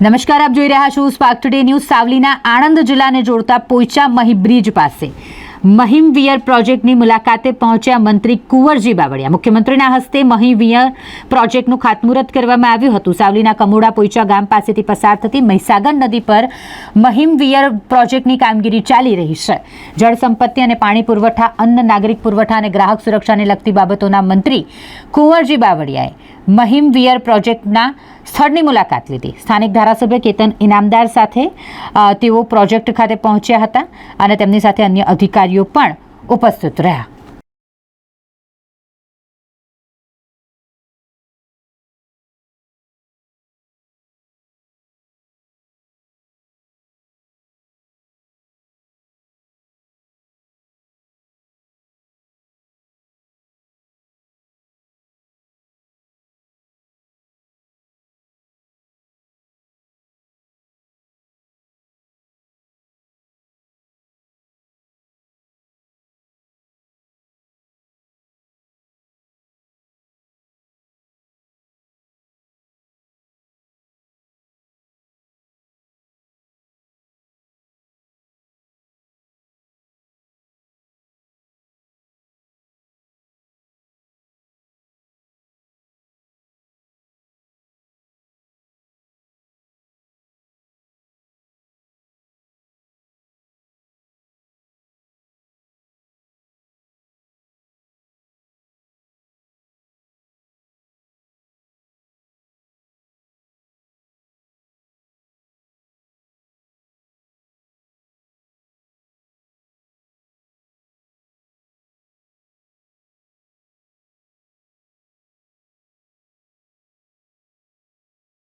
નમસ્કાર, આપ જોઈ રહ્યા છો સ્પાર્ક ટુડે ન્યૂઝ સાવલીના આણંદ જિલ્લાને જોડતા પોઈચા મહી બ્રિજ પાસે. મહીમ વિયર પ્રોજેક્ટની મુલાકાતે પહોંચ્યા મંત્રી કુંવરજી બાવળિયા. મુખ્યમંત્રીના હસ્તે મહી વિયર પ્રોજેક્ટનું ખાતમુહૂર્ત કરવામાં આવ્યું હતું. સાવલીના કમોડા પોઈચા ગામ પાસેથી પસાર થતી મહીસાગર નદી પર મહીમ વિયર પ્રોજેક્ટની કામગીરી ચાલી રહી છે. જળ સંપત્તિ અને પાણી પુરવઠા, અન્ન, નાગરિક પુરવઠા અને ગ્રાહક સુરક્ષાને લગતી બાબતોના મંત્રી કુંવરજી બાવળિયાએ મહિમ વિયર પ્રોજેક્ટના સ્થળની મુલાકાત લીધી. સ્થાનિક ધારાસભ્ય કેતન ઇનામદાર સાથે તેઓ પ્રોજેક્ટ ખાતે પહોંચ્યા હતા અને તેમની સાથે અન્ય અધિકારીઓ પણ ઉપસ્થિત રહ્યા.